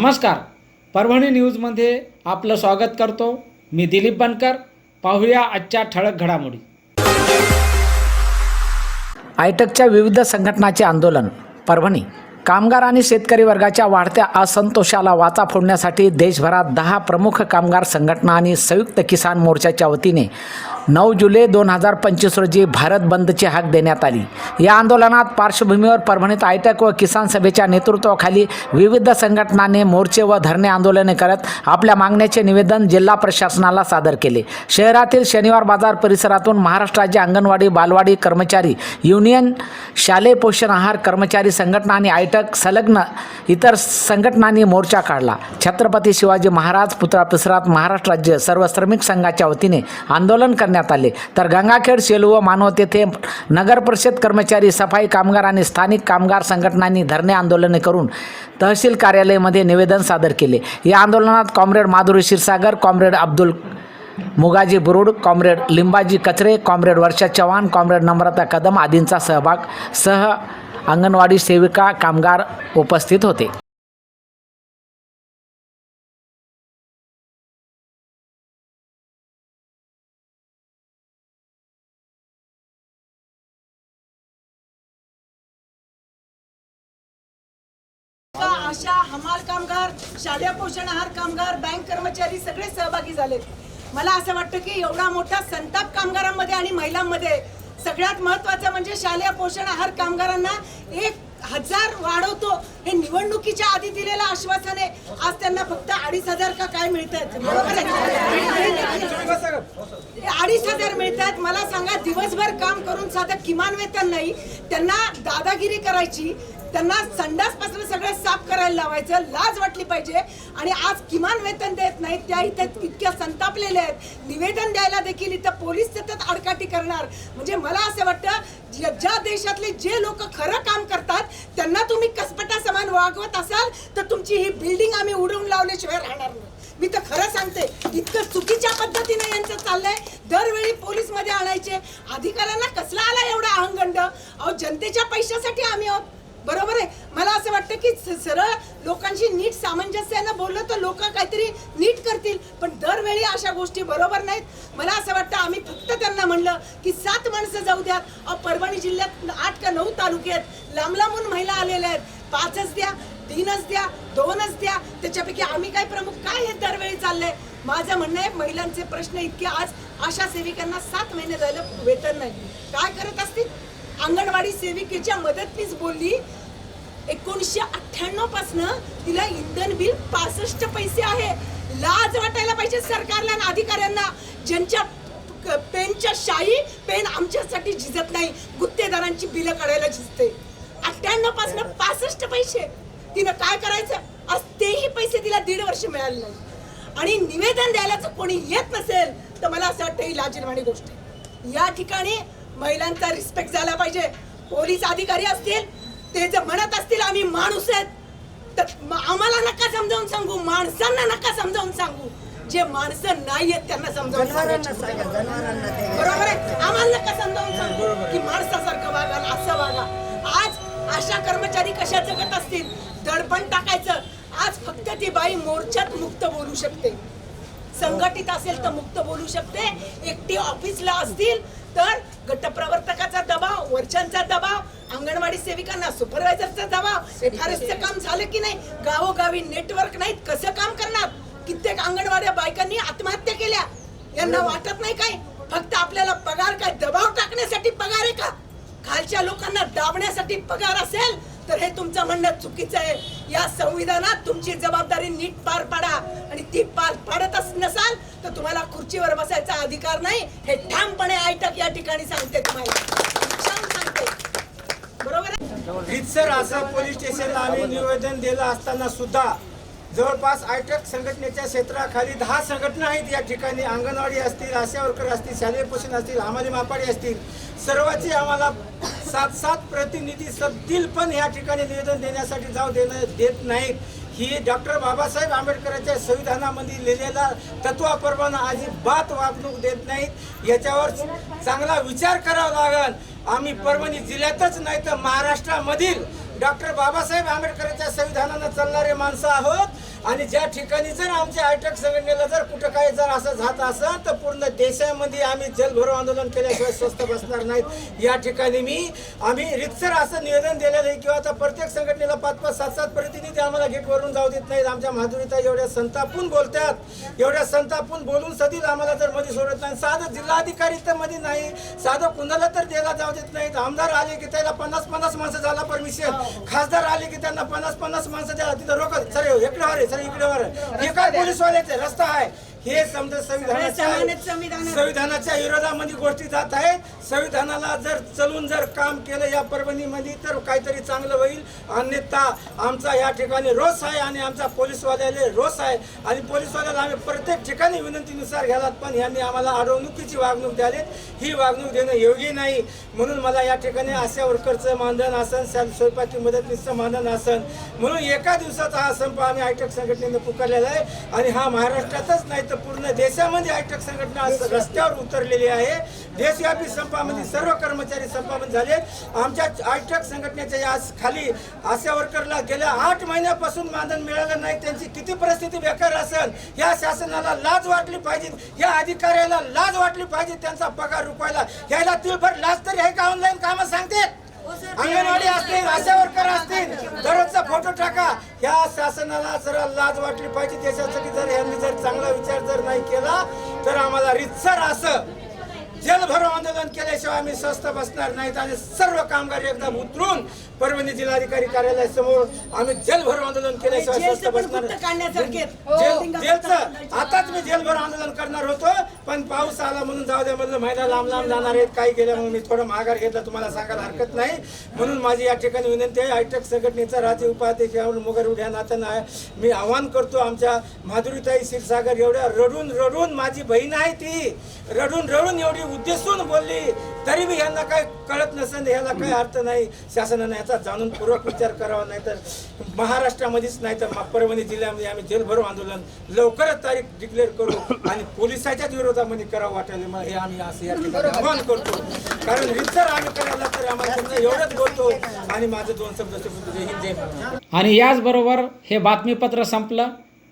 नमस्कार. परभणी न्यूजमध्ये आपलं स्वागत करतो. मी दिलीप बनकर. पाहूया आजच्या ठळक घडामोडी. आयटकच्या विविध संघटनाचे आंदोलन. परभणी. कामगार आणि शेतकरी वर्गाच्या वाढत्या असंतोषाला वाचा फोडण्यासाठी देशभरात दहा प्रमुख कामगार संघटना आणि संयुक्त किसान मोर्चाच्या वतीने नऊ जुलै दोन हजार पंचवीस रोजी भारत बंदची हाक देण्यात आली. या आंदोलनात पार्श्वभूमीवर परभणीत आयटक व किसान सभेच्या नेतृत्वाखाली विविध संघटनांनी मोर्चे व धरणे आंदोलने करत आपल्या मागण्याचे निवेदन जिल्हा प्रशासनाला सादर केले. शहरातील शनिवार बाजार परिसरातून महाराष्ट्र राज्य अंगणवाडी बालवाडी कर्मचारी युनियन शालेय पोषण आहार कर्मचारी संघटना आणि आयटक संलग्न इतर संघटनांनी मोर्चा काढला. छत्रपती शिवाजी महाराज पुतळा परिसरात महाराष्ट्र राज्य सर्व श्रमिक संघाच्या वतीने आंदोलन कर करण्यात आले. तर गंगाखेड सेलू व मानवत येथे नगर परिषद कर्मचारी सफाई कामगार आणि स्थानिक कामगार संघटनांनी धरणे आंदोलने करून तहसील कार्यालयामध्ये निवेदन सादर केले. या आंदोलनात comrade Madhuri Kshirsagar comrade Abdul Mugaji Burud comrade Limbaji Kachare comrade Varsha Chavan comrade Namrata Kadam आदींचा सहभाग सह अंगणवाडी सेविका कामगार उपस्थित होते. आशा हमाल कामगार शालेय पोषण आहार कामगार बँक कर्मचारी सगळे सहभागी झालेत. मला असं वाटतं की एवढा मोठा संताप कामगारांमध्ये आणि महिलांमध्ये सगळ्यात महत्वाचं म्हणजे शालेय पोषण आहार कामगारांना एक हजार वाढवतो हे निवडणुकीच्या आधी दिलेलं आश्वासन आहे. आज त्यांना फक्त अडीच हजार का काय मिळतात? अडीच हजार मिळतात. मला सांगा दिवसभर काम करून साधं किमान वेतन नाही. त्यांना दादागिरी करायची. त्यांना संडासपासून सगळं साफ करायला लावायचं लाज वाटली पाहिजे. आणि आज किमान वेतन देत नाहीत त्या इथे इतक्या संतापलेल्या आहेत. निवेदन द्यायला देखील इथं पोलीस सतत आडकाठी करणार. म्हणजे मला असं वाटतं ज्या ज्या देशातले जे लोक खरं काम करतात त्यांना तुम्ही कसपटा समान वागवत असाल तर तुमची ही बिल्डिंग आम्ही उडवून लावल्याशिवाय राहणार नाही. मी तर खरं सांगते इतकं चुकीच्या पद्धतीने यांचं चाललंय. दरवेळी पोलीसमध्ये आणायचे. अधिकाऱ्यांना कसला आला एवढा अहंगंड अहो जनतेच्या पैशासाठी आम्ही आहोत. बरोबर आहे. मला असं वाटतं की सरळ लोकांशी नीट सामंजस्यानं बोललं तर लोक काहीतरी नीट करतील पण दरवेळी अशा गोष्टी बरोबर नाहीत. मला असं वाटतं आम्ही फक्त त्यांना म्हणलं की सात माणसं जाऊ द्यात परभणी जिल्ह्यात आठ का नऊ तालुक्यात लांब लांबून महिला आलेल्या आहेत. पाचच द्या तीनच द्या दोनच द्या. त्याच्यापैकी आम्ही काय प्रमुख काय हे दरवेळी चाललंय? माझं म्हणणं आहे महिलांचे प्रश्न इतके आज आशा सेविकांना सात महिने झालं वेतन नाही. काय करत असतील? अंगणवाडी सेविकेच्या मदतनीस बोलली एकोणीसशे अठ्ठ्याण्णव पासन तिला इंधन बिल पासष्ट पैसे आहे. लाज वाटायला पाहिजे सरकारला आणि अधिकाऱ्यांना. ज्यांच्या क- पेनच्या शाई पेन आमच्यासाठी झिजत नाही. गुत्तेदारांची बिलं काढायला झिजते. अठ्ठ्याण्णव पासन पासष्ट पैसे. तिनं काय करायचं? आज तेही पैसे तिला दीड वर्ष मिळाले नाही. आणि निवेदन द्यायला जर कोणी येत नसेल तर मला असं वाटतं ही लाजीरवाणी गोष्ट आहे. या ठिकाणी महिलांचा रिस्पेक्ट झाला पाहिजे. पोलीस अधिकारी असतील ते जर म्हणत असतील आम्ही माणूस आहेत तर आम्हाला नका समजावून सांगू माणसांना नका समजावून सांगू. जे माणसं नाही आहेत त्यांना समजावून. बरोबर आहे? आम्हाला नका समजावून सांगू की माणसासारखं वागा आणि असं वागा. आज आशा कर्मचारी कशा जगत असतील? दडपण टाकायचं. आज फक्त ती बाई मोर्चात मुक्त बोलू शकते. संघटित असेल तर मुक्त बोलू शकते. एकटी ऑफिसला असतील तर गटप्रवर्तकाचा दबाव वरच्यांचा दबाव अंगणवाडी सेविकांना सुपरवायझरचा दबाव एफआरएसचं काम झालं की नाही? गावोगावी नेटवर्क नाहीत कसं काम करणार? कित्येक अंगणवाड्या बायकांनी आत्महत्या केल्या. यांना वाटत नाही काय? फक्त आपल्याला पगार काय? दबाव टाकण्यासाठी पगार आहे का? खालच्या लोकांना दाबण्यासाठी पगार असेल तर हे तुमचं म्हणणं चुकीचं आहे. या संविधानात तुमची जबाबदारी नीट पार पाडा. आणि ती पार पाडतच नसाल तर तुम्हाला खुर्चीवर बसायचा अधिकार नाही. हे ठामपणे आयटक या ठिकाणी सांगते तुम्हाला. सांगते. बरोबर आहे? असं पोलीस स्टेशनला आम्ही निवेदन दिलं असताना सुद्धा जवळपास आयटक संघटनेच्या क्षेत्राखाली दहा संघटना आहेत. या ठिकाणी अंगणवाडी असतील आशा वर्कर असतील शालेय पोषण असतील हमाली मापाडी असतील. सर्वांची आम्हाला सात सात प्रतिनिधी सबदिल पण या ठिकाणी निवेदन देण्यासाठी जाऊ देणं देत नाहीत. ही डॉक्टर बाबासाहेब आंबेडकरांच्या संविधानामध्ये लिहिलेला तत्वाप्रमाणे अजिबात वागणूक देत नाहीत. याच्यावर चांगला विचार करावा लागेल. आम्ही परभणी जिल्ह्यातच नाही तर महाराष्ट्रामधील डॉक्टर बाबासाहेब आंबेडकरांच्या संविधानानं चालणारे माणसं आहोत. आणि ज्या ठिकाणी जर आमच्या आयटक संघटनेला जर कुठं काही जर असं जात असेल तर पूर्ण देशामध्ये आम्ही जलभरो आंदोलन केल्याशिवाय स्वस्त बसणार नाहीत. या ठिकाणी मी आम्ही रितसर असं निवेदन दिलेलं आहे किंवा आता प्रत्येक संघटनेला पाच पाच सात सात प्रतिनिधी आम्हाला गेटवरून जाऊ देत नाहीत. आमच्या माधुरीता एवढ्या संतापून बोलतात. एवढ्या संतापून बोलून सधीच आम्हाला तर मध्ये सोडत नाही. साधं जिल्हाधिकारी तर मध्ये नाही. साधं कुणाला तर द्यायला जाऊ देत नाहीत. आमदार आले की त्याला पन्नास पन्नास माणसं झाला परमिशन खासदार आले की त्यांना पन्नास पन्नास माणसं द्या तिथं रोक सर इकडे सर इकडे वर. हे काय पोलीसवाल्याचे रस्ता आहे? हे समजा संविधान. संविधानाच्या विरोधामध्ये गोष्टी जात आहेत संविधानाला जर चलून जर काम केलं या परभणीमध्ये तर काहीतरी चांगलं होईल. अन्यथा आमचा या ठिकाणी रोष आहे आणि आमचा पोलीसवाल्याला रोष आहे. आणि पोलीसवाल्याला आम्ही प्रत्येक ठिकाणी विनंतीनुसार घ्यालात पण यांनी आम्हाला अडवणुकीची वागणूक द्यालीत ही वागणूक देणं योग्य नाही. म्हणून मला या ठिकाणी आशा वर्करचं मानधन असन स्वयं- स्वयंपाकी मदतनीसचं मानधन असन म्हणून एका दिवसाचा हा संप आम्ही आयटक संघटनेनं पुकारलेला आहे. आणि हा महाराष्ट्रातच नाही तर पूर्ण देशामध्ये आयटक संघटना रस्त्यावर उतरलेली आहे. देशव्यापी संपामध्ये सर्व कर्मचारी संपामध्ये झाले. आमच्या आयटक संघटनेच्या या खाली आशा वर्करला गेल्या आठ महिन्यापासून मानधन मिळालं नाही. त्यांची किती परिस्थिती बेकार असेल या शासनाला लाज वाटली पाहिजे या अधिकाऱ्याला लाज वाटली पाहिजे त्यांचा पगार रुपयाला. यायला तिळभर लाज तरी आहे का ऑनलाईन कामं सांगते? अंगणवाडी असतील आशा वर्कर असतील दररोजचा फोटो टाका. ह्या शासनाला जरा लाज वाटली पाहिजे देशासाठी जर यांनी जर चांगला विचार जर नाही केला तर आम्हाला रितसर असं जलभरो आंदोलन केल्याशिवाय आम्ही स्वस्त बसणार नाहीत. आणि सर्व कामगार एकदम उतरून परभणी जिल्हाधिकारी कार्यालयासमोर आम्ही जलभरो आंदोलन केल्याशिवाय स्वस्त बसणार जेलचं. आताच मी जेलभर आंदोलन करणार होतो पण पाऊस आला म्हणून जाऊ द्या म्हणलं महिला लांब लांब जाणार आहेत काही गेल्या म्हणून मी थोडं माघार घेतला तुम्हाला सांगायला हरकत नाही. म्हणून माझी या ठिकाणी विनंती आहे आयटक संघटनेचा राज्य उपाध्यक्ष म्हणून मोगर उड्या नात्यानं आहे. मी आव्हान करतो आमच्या माधुरीताई क्षीरसागर एवढ्या रडून रडून माझी बहीण आहे ती. रडून रडून एवढी उद्देशून बोलली तरी बी यांना काय कळत नसेल ह्याला काही अर्थ नाही शासनाने याचा जाणूनपूर्वक विचार करावा नाही तर महाराष्ट्रामध्येच नाही तर परभणी जिल्ह्यामध्ये आम्ही जेलभरो आंदोलन लवकरच तारीख डिक्लेअर करू आणि पोलिसाच्याच विरोधामध्ये करावं वाटायला मला हे आम्ही असं या ठिकाणी आव्हान करतो. कारण विचार आम्ही करायला तर आम्हाला एवढंच बोलतो आणि माझं दोन शब्द आणि याचबरोबर हे बातमीपत्र संपलं.